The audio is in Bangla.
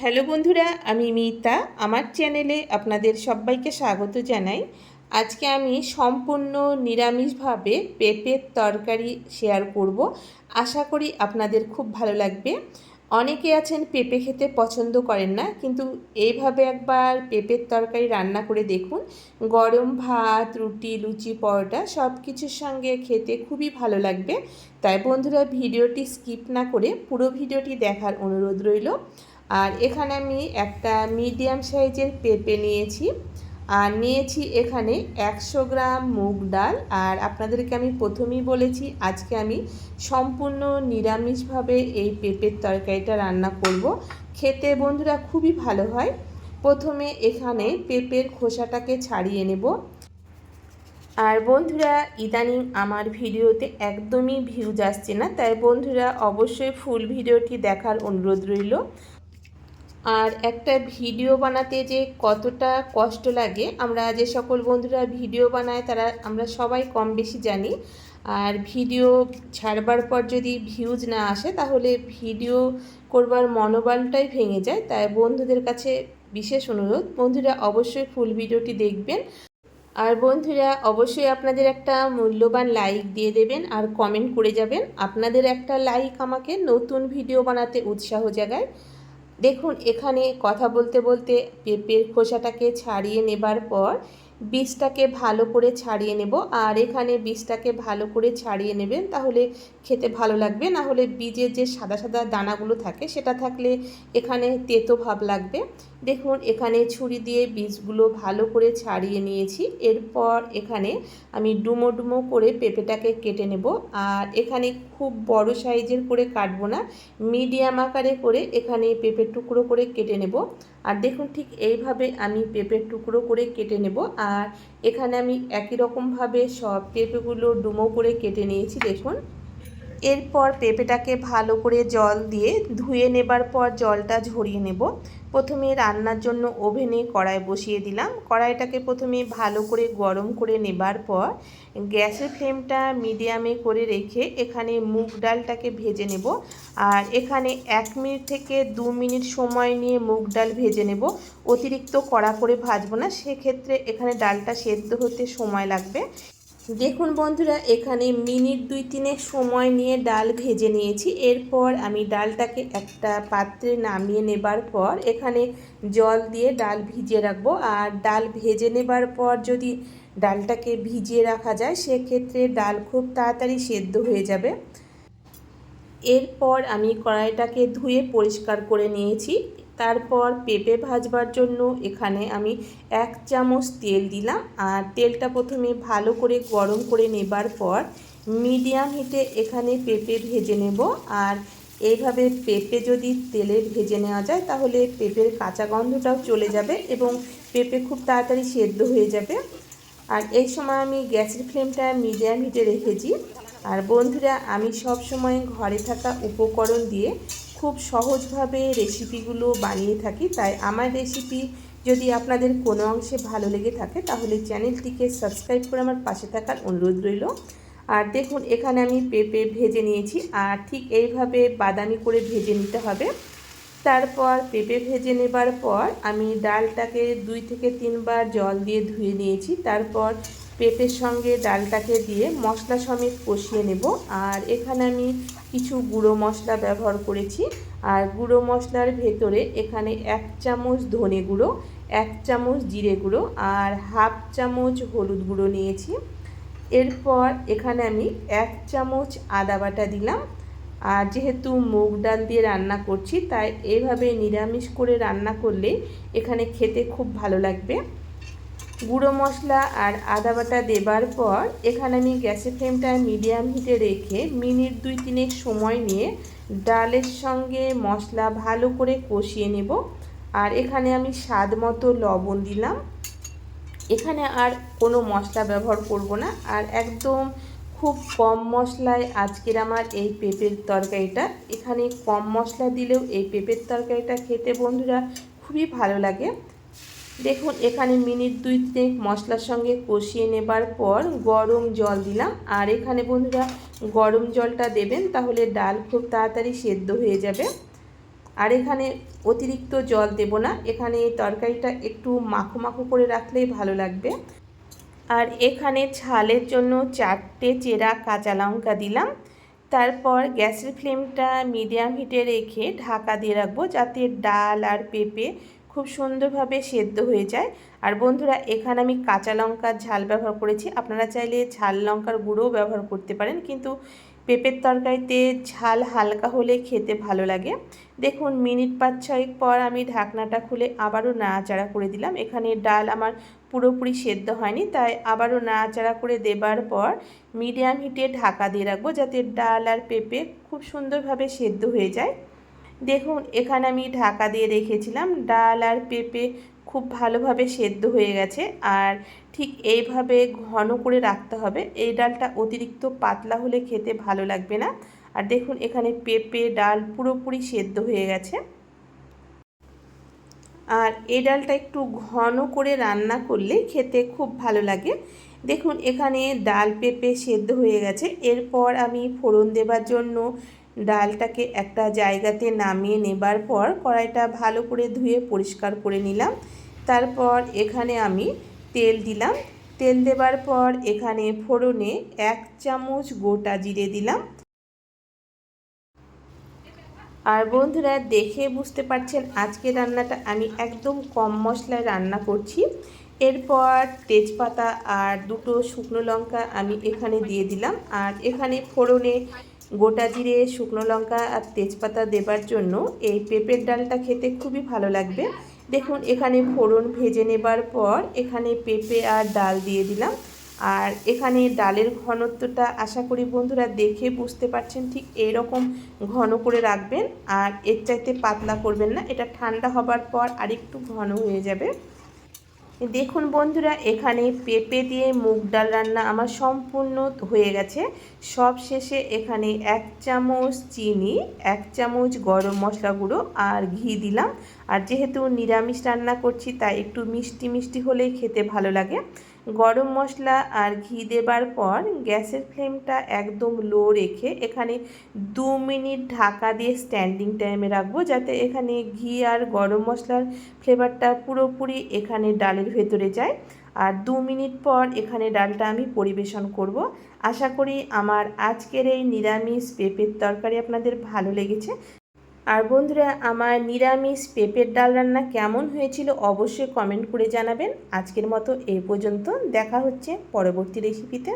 হ্যালো বন্ধুরা, আমি মিতা। আমার চ্যানেলে আপনাদের সবাইকে স্বাগত জানাই। আজকে আমি সম্পূর্ণ নিরামিষভাবে পেঁপের তরকারি শেয়ার করব। আশা করি আপনাদের খুব ভালো লাগবে। অনেকে আছেন পেঁপে খেতে পছন্দ করেন না, কিন্তু এইভাবে একবার পেঁপের তরকারি রান্না করে দেখুন। গরম ভাত, রুটি, লুচি, পরোটা সব কিছুর সঙ্গে খেতে খুবই ভালো লাগবে। তাই বন্ধুরা, ভিডিওটি স্কিপ না করে পুরো ভিডিওটি দেখার অনুরোধ রইল। আর এখানে আমি একটা মিডিয়াম সাইজের পেঁপে নিয়েছি। আর নিয়েছি এখানে একশো গ্রাম মুগ ডাল। আর আপনাদেরকে আমি প্রথমেই বলেছি, আজকে আমি সম্পূর্ণ নিরামিষভাবে এই পেঁপের তরকারিটা রান্না করব। খেতে বন্ধুরা খুবই ভালো হয়। প্রথমে এখানে পেঁপের খোসাটাকে ছাড়িয়ে নেব। আর বন্ধুরা, ইদানিং আমার ভিডিওতে একদমই ভিউজ আসছে না, তাই বন্ধুরা অবশ্যই ফুল ভিডিওটি দেখার অনুরোধ রইল। আর একটা ভিডিও বানাতে যে কতটা কষ্ট লাগে, আমরা যে সকল বন্ধুরা ভিডিও বানায় তারা, আমরা সবাই কম বেশি জানি। আর ভিডিও ছাড়বার পর যদি ভিউজ না আসে, তাহলে ভিডিও করবার মনোবলটাই ভেঙে যায়। তাই বন্ধুদের কাছে বিশেষ অনুরোধ, বন্ধুরা অবশ্যই ফুল ভিডিওটি দেখবেন। আর বন্ধুরা অবশ্যই আপনাদের একটা মূল্যবান লাইক দিয়ে দেবেন আর কমেন্ট করে যাবেন। আপনাদের একটা লাইক আমাকে নতুন ভিডিও বানাতে উৎসাহ জাগায়। দেখুন, এখানে কথা বলতে বলতে পেঁপের খোসাটাকে ছাড়িয়ে নেবার পর বীজটাকে ভালো করে ছাড়িয়ে নেব। আর এখানে বীজটাকে ভালো করে ছাড়িয়ে নেবেন, তাহলে খেতে ভালো লাগবে। না হলে বীজের যে সাদা সাদা দানাগুলো থাকে, সেটা থাকলে এখানে তেতো ভাব লাগবে। দেখুন, এখানে ছুরি দিয়ে বীজগুলো ভালো করে ছাড়িয়ে নিয়েছি। এরপর এখানে আমি ডুমো ডুমো করে পেঁপেটাকে কেটে নেব। আর এখানে খুব বড় সাইজের করে কাটবো না, মিডিয়াম আকারে করে এখানে পেঁপের টুকরো করে কেটে নেব। আর দেখুন ঠিক এইভাবে আমি পেঁপের টুকরো করে কেটে নেব। আর এখানে আমি একই রকমভাবে সব পেঁপেগুলো ডুমো করে কেটে নিয়েছি, দেখুন। এরপর পেঁপেটাকে ভালো করে জল দিয়ে ধুয়ে নেবার পর জলটা ঝরিয়ে নেব। প্রথমে রান্নার জন্য ওভেনে কড়াই বসিয়ে দিলাম। কড়াইটাকে প্রথমে ভালো করে গরম করে নেবার পর গ্যাসের ফ্লেমটা মিডিয়ামে করে রেখে এখানে মুগ ডালটাকে ভেজে নেব আর এখানে এক মিনিট থেকে দু মিনিট সময় নিয়ে মুগ ডাল ভেজে নেব। অতিরিক্ত কড়া করে ভাজবো না, সেক্ষেত্রে এখানে ডালটা সেদ্ধ হতে সময় লাগবে। দেখুন বন্ধুরা, এখানে মিনিট দুই তিনেক সময় নিয়ে ডাল ভেজে নিয়েছি। এরপর আমি ডালটাকে একটা পাত্রে নামিয়ে নেবার পর এখানে জল দিয়ে ডাল ভিজিয়ে রাখব। আর ডাল ভেজে নেবার পর যদি ডালটাকে ভিজিয়ে রাখা যায়, সেক্ষেত্রে ডাল খুব তাড়াতাড়ি সেদ্ধ হয়ে যাবে। এরপর আমি কড়াইটাকে ধুয়ে পরিষ্কার করে নিয়েছি। তারপর পেঁপে ভাজবার জন্য এখানে আমি এক চামচ তেল দিলাম আর তেলটা প্রথমে ভালো করে গরম করে নেবার পর মিডিয়াম হিটে এখানে পেঁপে ভেজে নেব। আর এইভাবে পেঁপে যদি তেলে ভেজে নেওয়া যায় তাহলে পেঁপের কাঁচা গন্ধটাও চলে যাবে এবং পেঁপে খুব তাড়াতাড়ি সেদ্ধ হয়ে যাবে। আর এই সময় আমি গ্যাসের ফ্লেমটা মিডিয়াম হিটে রেখেছি। আর বন্ধুরা, আমি সব সময় ঘরে থাকা উপকরণ দিয়ে খুব সহজভাবে রেসিপিগুলো বানিয়ে থাকি। তাই আমার রেসিপি যদি আপনাদের কোনো অংশে ভালো লেগে থাকে, তাহলে চ্যানেলটিকে সাবস্ক্রাইব করে আমার পাশে থাকার অনুরোধ রইল। আর দেখুন, এখানে আমি পেঁপে ভেজে নিয়েছি, আর ঠিক এইভাবে বাদামি করে ভেজে নিতে হবে। তারপর পেঁপে ভেজে নেবার পর আমি ডালটাকে দুই থেকে তিনবার জল দিয়ে ধুয়ে নিয়েছি। তারপর পেঁপের সঙ্গে ডালটাকে দিয়ে মশলা সমেত কষিয়ে নেব। আর এখানে আমি কিছু গুঁড়ো মশলা ব্যবহার করেছি। আর গুঁড়ো মশলার ভেতরে এখানে এক চামচ ধনে গুঁড়ো, এক চামচ জিরে গুঁড়ো আর হাফ চামচ হলুদ গুঁড়ো নিয়েছি। এরপর এখানে আমি এক চামচ আদা বাটা দিলাম। আর যেহেতু মুগ ডাল দিয়ে রান্না করছি, তাই এভাবে নিরামিষ করে রান্না করলে এখানে খেতে খুব ভালো লাগবে। গুঁড়ো মশলা আর আদা বাটা দেবার পর এখানে আমি গ্যাসের ফ্লেমটা মিডিয়াম হিটে রেখে মিনিট দুই তিনেক সময় নিয়ে ডালের সঙ্গে মশলা ভালো করে কষিয়ে নেব। আর এখানে আমি স্বাদ মতো লবণ দিলাম। এখানে আর কোনো মশলা ব্যবহার করব না। আর একদম খুব কম মশলায় আজকের আমার এই পেঁপের তরকারিটা। এখানে কম মশলা দিলেও এই পেঁপের তরকারিটা খেতে বন্ধুরা খুবই ভালো লাগে। দেখুন, এখানে মিনিট দুই তিনেক মশলার সঙ্গে কষিয়ে নেবার পর গরম জল দিলাম। আর এখানে বন্ধুরা, গরম জলটা দেবেন, তাহলে ডাল খুব তাড়াতাড়ি সেদ্ধ হয়ে যাবে। আর এখানে অতিরিক্ত জল দেব না, এখানে তরকারিটা একটু মাখো মাখো করে রাখলেই ভালো লাগবে। আর এখানে ছালের জন্য চারটে চেরা কাঁচা লঙ্কা দিলাম। তারপর গ্যাসের ফ্লেমটা মিডিয়াম হিটে রেখে ঢাকা দিয়ে রাখব, যাতে ডাল আর পেঁপে খুব সুন্দরভাবে সেদ্ধ হয়ে যায়। আর বন্ধুরা, এখানে আমি কাঁচা লঙ্কার ঝাল ব্যবহার করেছি। আপনারা চাইলে ঝাল লঙ্কার গুঁড়োও ব্যবহার করতে পারেন, কিন্তু পেঁপের তরকারিতে ঝাল হালকা হলে খেতে ভালো লাগে। দেখুন, মিনিট পাঁচ ছয়েক পর আমি ঢাকনাটা খুলে আবারও নাড়াচাড়া করে দিলাম। এখানে ডাল আমার পুরোপুরি সেদ্ধ হয়নি, তাই আবারও নাড়াচাড়া করে দেবার পর মিডিয়াম হিটে ঢাকা দিয়ে রাখব, যাতে ডাল আর পেঁপে খুব সুন্দরভাবে সেদ্ধ হয়ে যায়। দেখুন, এখানে আমি ঢাকা দিয়ে রেখেছিলাম। ডাল আর পেঁপে খুব ভালোভাবে সেদ্ধ হয়ে গেছে। আর ঠিক এইভাবে ঘন করে রাখতে হবে। এই ডালটা অতিরিক্ত পাতলা হলে খেতে ভালো লাগবে না। আর দেখুন, এখানে পেঁপে, ডাল পুরোপুরি সেদ্ধ হয়ে গেছে। আর এই ডালটা একটু ঘন করে রান্না করলে খেতে খুব ভালো লাগে। দেখুন, এখানে ডাল, পেঁপে সেদ্ধ হয়ে গেছে। এরপর আমি ফোড়ন দেবার জন্য ডালটাকে একটা জায়গাতে নামিয়ে নেবার পর কড়াইটা ভালো করে ধুয়ে পরিষ্কার করে নিলাম। তারপর এখানে আমি তেল দিলাম। তেল দেবার পর এখানে ফোড়নে এক চামচ গোটা জিরে দিলাম। আর বন্ধুরা, দেখে বুঝতে পারছেন আজকে রান্নাটা আমি একদম কম মশলায় রান্না করছি। এরপর তেজপাতা আর দুটো শুকনো লঙ্কা আমি এখানে দিয়ে দিলাম। আর এখানে ফোড়নে গোটা জিরে, শুকনো লঙ্কা আর তেজপাতা দেবার জন্য এই পেঁপের ডালটা খেতে খুবই ভালো লাগবে। দেখুন, এখানে ফোড়ন ভেজে নেবার পর এখানে পেঁপে আর ডাল দিয়ে দিলাম। আর এখানে ডালের ঘনত্বটা আশা করি বন্ধুরা দেখে বুঝতে পারছেন, ঠিক এইরকম ঘন করে রাখবেন। আর এর চাইতে পাতলা করবেন না, এটা ঠান্ডা হবার পর আরেকটু ঘন হয়ে যাবে। দেখুন বন্ধুরা, এখানে পেঁপে দিয়ে মুগ ডাল রান্না আমার সম্পূর্ণ হয়ে গেছে। সব শেষে এখানে এক চামচ চিনি, এক চামচ গরম মশলা গুঁড়ো আর ঘি দিলাম। আর যেহেতু নিরামিষ রান্না করছি, তাই একটু মিষ্টি মিষ্টি হলেই খেতে ভালো লাগে। গরম মশলা আর ঘি দেবার পর গ্যাসের ফ্লেমটা একদম লো রেখে এখানে দু মিনিট ঢাকা দিয়ে স্ট্যান্ডিং টাইমে রাখব যাতে এখানে ঘি আর গরম মশলার ফ্লেভারটা পুরোপুরি এখানে ডালের ভেতরে যায়। আর দু মিনিট পর এখানে ডালটা আমি পরিবেশন করব। আশা করি আমার আজকের এই নিরামিষ পেঁপের তরকারি আপনাদের ভালো লেগেছে। আর বন্ধুরা, আমার নিরামিষ পেঁপের ডাল রান্না কেমন হয়েছিল অবশ্যই কমেন্ট করে জানাবেন। আজকের মতো এই পর্যন্ত, দেখা হচ্ছে পরবর্তী রেসিপিতে